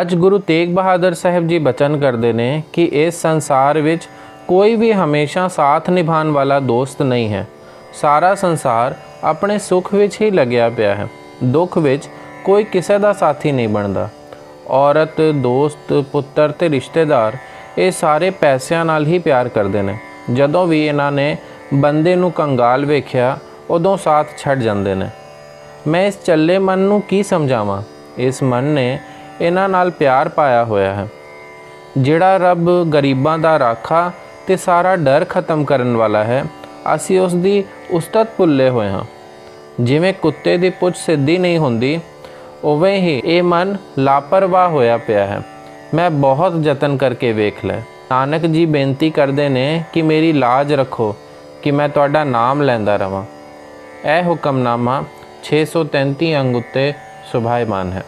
ਅੱਜ ਗੁਰੂ ਤੇਗ ਬਹਾਦਰ ਸਾਹਿਬ ਜੀ ਬਚਨ ਕਰਦੇ ਨੇ ਕਿ ਇਸ ਸੰਸਾਰ ਵਿੱਚ ਕੋਈ ਵੀ ਹਮੇਸ਼ਾ ਸਾਥ ਨਿਭਾਉਣ ਵਾਲਾ ਦੋਸਤ ਨਹੀਂ ਹੈ। ਸਾਰਾ ਸੰਸਾਰ ਆਪਣੇ ਸੁੱਖ ਵਿੱਚ ਹੀ ਲੱਗਿਆ ਪਿਆ ਹੈ। ਦੁੱਖ ਵਿੱਚ ਕੋਈ ਕਿਸੇ ਦਾ ਸਾਥੀ ਨਹੀਂ ਬਣਦਾ। ਔਰਤ, ਦੋਸਤ, ਪੁੱਤਰ ਤੇ ਰਿਸ਼ਤੇਦਾਰ ਇਹ ਸਾਰੇ ਪੈਸਿਆਂ ਨਾਲ ਹੀ ਪਿਆਰ ਕਰਦੇ ਨੇ। ਜਦੋਂ ਵੀ ਇਹਨਾਂ ਨੇ ਬੰਦੇ ਨੂੰ ਕੰਗਾਲ ਵੇਖਿਆ, ਉਦੋਂ ਸਾਥ ਛੱਡ ਜਾਂਦੇ ਨੇ। ਮੈਂ ਇਸ ਚੱਲੇ ਮਨ ਨੂੰ ਕੀ ਸਮਝਾਵਾਂ? ਇਸ ਮਨ ਨੇ ਇਹਨਾਂ ਨਾਲ ਪਿਆਰ ਪਾਇਆ ਹੋਇਆ ਹੈ। ਜਿਹੜਾ ਰੱਬ ਗਰੀਬਾਂ ਦਾ ਰਾਖਾ ਤੇ ਸਾਰਾ ਡਰ ਖਤਮ ਕਰਨ ਵਾਲਾ ਹੈ, ਅਸੀਂ ਉਸ ਦੀ ਉਸਤਤ ਭੁੱਲੇ ਹੋਏ ਹਾਂ। ਜਿਵੇਂ ਕੁੱਤੇ ਦੀ ਪੁੱਛ ਸਿੱਧੀ ਨਹੀਂ ਹੁੰਦੀ, ਉਵੇਂ ਹੀ ਇਹ ਮਨ ਲਾਪਰਵਾਹ ਹੋਇਆ ਪਿਆ ਹੈ। ਮੈਂ ਬਹੁਤ ਯਤਨ ਕਰਕੇ ਵੇਖ ਲੈ ਨਾਨਕ ਜੀ ਬੇਨਤੀ ਕਰਦੇ ਨੇ ਕਿ ਮੇਰੀ ਲਾਜ ਰੱਖੋ, ਕਿ ਮੈਂ ਤੁਹਾਡਾ ਨਾਮ ਲੈਂਦਾ ਰਵਾਂ। ਇਹ ਹੁਕਮਨਾਮਾ 633 ਅੰਗ ਉੱਤੇ ਸੁਭਾਇਮਾਨ ਹੈ।